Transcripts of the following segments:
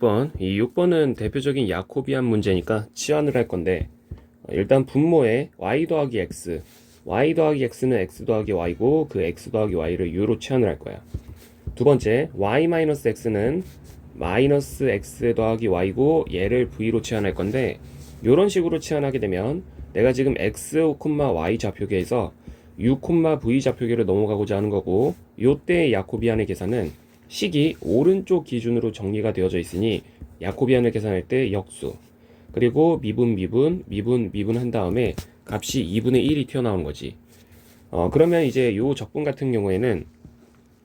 6번. 이 6번은 대표적인 야코비안 문제니까 치환을 할 건데, 어, 일단 분모에 y 더하기 x, y 더하기 x는 x 더하기 y고, 그 x 더하기 y를 u로 치환을 할 거야. 두 번째, y 마이너스 x는 마이너스 x 더하기 y고, 얘를 v로 치환할 건데, 이런 식으로 치환하게 되면, 내가 지금 x, y 좌표계에서 u, v 좌표계로 넘어가고자 하는 거고, 요때의 야코비안의 계산은 식이 오른쪽 기준으로 정리가 되어져 있으니 야코비안을 계산할 때 역수 그리고 미분 미분 미분 미분 한 다음에 값이 2분의 1이 튀어나오는 거지. 어 그러면 이제 요 적분 같은 경우에는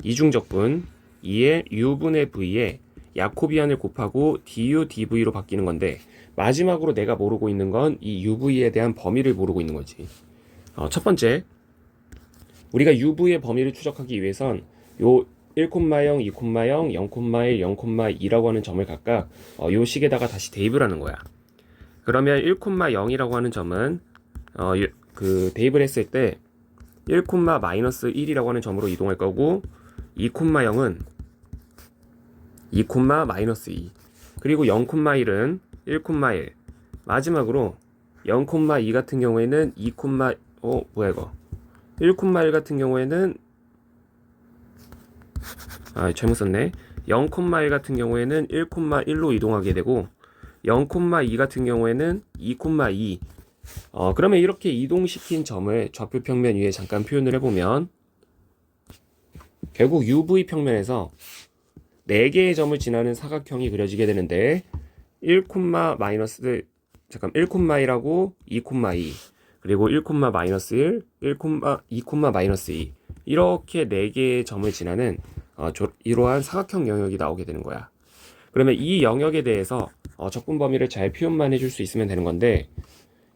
이중 적분 2의 u분의 v에 야코비안을 곱하고 du dv로 바뀌는 건데 마지막으로 내가 모르고 있는 건 이 uv에 대한 범위를 모르고 있는 거지. 어, 첫 번째 우리가 uv의 범위를 추적하기 위해선 요 1,0, 2,0, 0,1, 0,2라고 하는 점을 각각 어, 요 식에다가 다시 대입을 하는 거야. 그러면 1,0이라고 하는 점은 어, 요- 그 대입을 했을 때 1, 마이너스 1이라고 하는 점으로 이동할 거고 2,0은 2, 마이너스 2 그리고 0,1은 1,1 마지막으로 0,2 같은 경우에는 2, 어 뭐야 이거? 1,1 같은 경우에는 아, 잘못 썼네. 0,1 같은 경우에는 1,1로 이동하게 되고 0,2 같은 경우에는 2,2. 어, 그러면 이렇게 이동시킨 점을 좌표 평면 위에 잠깐 표현을 해보면 결국 UV 평면에서 4개의 점을 지나는 사각형이 그려지게 되는데 1, 마이너스 잠깐 1,2라고 2,2 그리고 1, 마이너스 1, 1, 2, 마이너스 2 이렇게 4개의 점을 지나는 어, 조- 이러한 사각형 영역이 나오게 되는 거야. 그러면 이 영역에 대해서 어, 적분 범위를 잘 표현만 해줄 수 있으면 되는 건데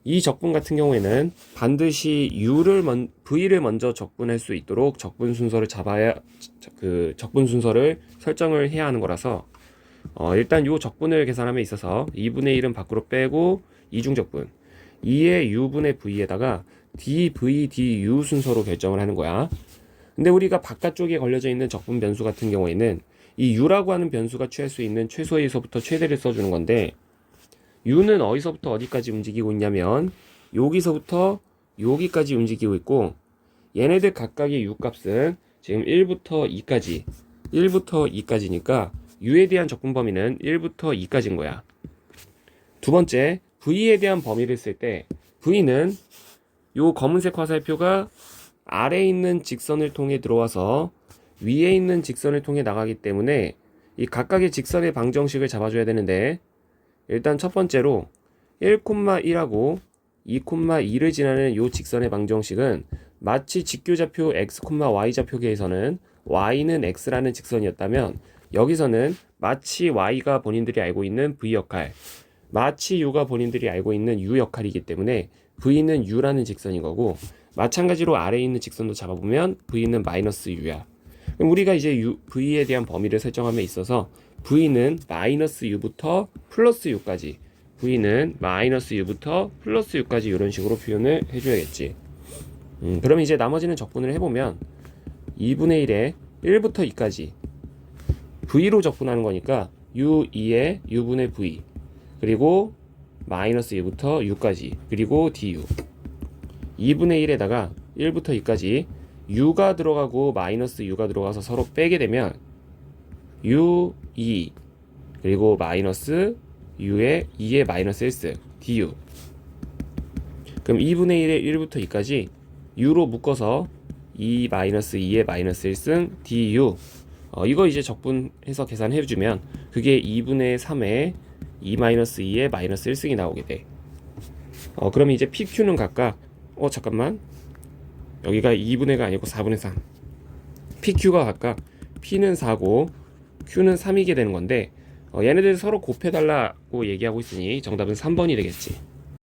이 적분 같은 경우에는 반드시 u를 먼, v를 먼저 적분할 수 있도록 적분 순서를 잡아야 저- 그 적분 순서를 설정을 해야 하는 거라서 어, 일단 요 적분을 계산함에 있어서 2분의 1은 밖으로 빼고 이중 적분 2의 u분의 v에다가 dv, du 순서로 결정을 하는 거야. 근데 우리가 바깥쪽에 걸려져 있는 적분 변수 같은 경우에는 이 u라고 하는 변수가 취할 수 있는 최소에서부터 최대를 써주는 건데 u는 어디서부터 어디까지 움직이고 있냐면 여기서부터 여기까지 움직이고 있고 얘네들 각각의 u 값은 지금 1부터 2까지 1부터 2까지니까 u에 대한 적분 범위는 1부터 2까지인 거야. 두 번째 v에 대한 범위를 쓸 때 v는 요 검은색 화살표가 아래에 있는 직선을 통해 들어와서 위에 있는 직선을 통해 나가기 때문에 이 각각의 직선의 방정식을 잡아줘야 되는데 일단 첫 번째로 1,1하고 2,2를 지나는 요 직선의 방정식은 마치 직교좌표 x, y 좌표계에서는 y는 x라는 직선이었다면 여기서는 마치 y가 본인들이 알고 있는 v 역할, 마치 u가 본인들이 알고 있는 u 역할이기 때문에 v는 u라는 직선인 거고 마찬가지로 아래에 있는 직선도 잡아보면 v는 마이너스 u야. 그럼 우리가 이제 u, v에 대한 범위를 설정함에 있어서 v는 마이너스 u부터 플러스 u까지 v는 마이너스 u부터 플러스 u까지 이런 식으로 표현을 해줘야겠지. 음, 그럼 이제 나머지는 적분을 해보면 2분의 1에 1부터 2까지 v로 적분하는 거니까 u2에 u분의 v 그리고 마이너스 2부터 6까지 그리고 du. 2분의 1에다가 1부터 2까지 u가 들어가고 마이너스 u가 들어가서 서로 빼게 되면 u2 그리고 마이너스 u의 2의 마이너스 1승 du. 그럼 2분의 1의 1부터 2까지 u로 묶어서 2 마이너스 2의 마이너스 1승 du. 어, 이거 이제 적분해서 계산해주면 그게 2분의 3의 2 마이너스 2의 마이너스 1승이 나오게 돼. 어, 그럼 이제 PQ는 각각 어 잠깐만. 여기가 2분의 가 아니고 4분의 3 PQ가 각각 P는 4고 Q는 3이게 되는 건데 어, 얘네들 서로 곱해달라고 얘기하고 있으니 정답은 3번이 되겠지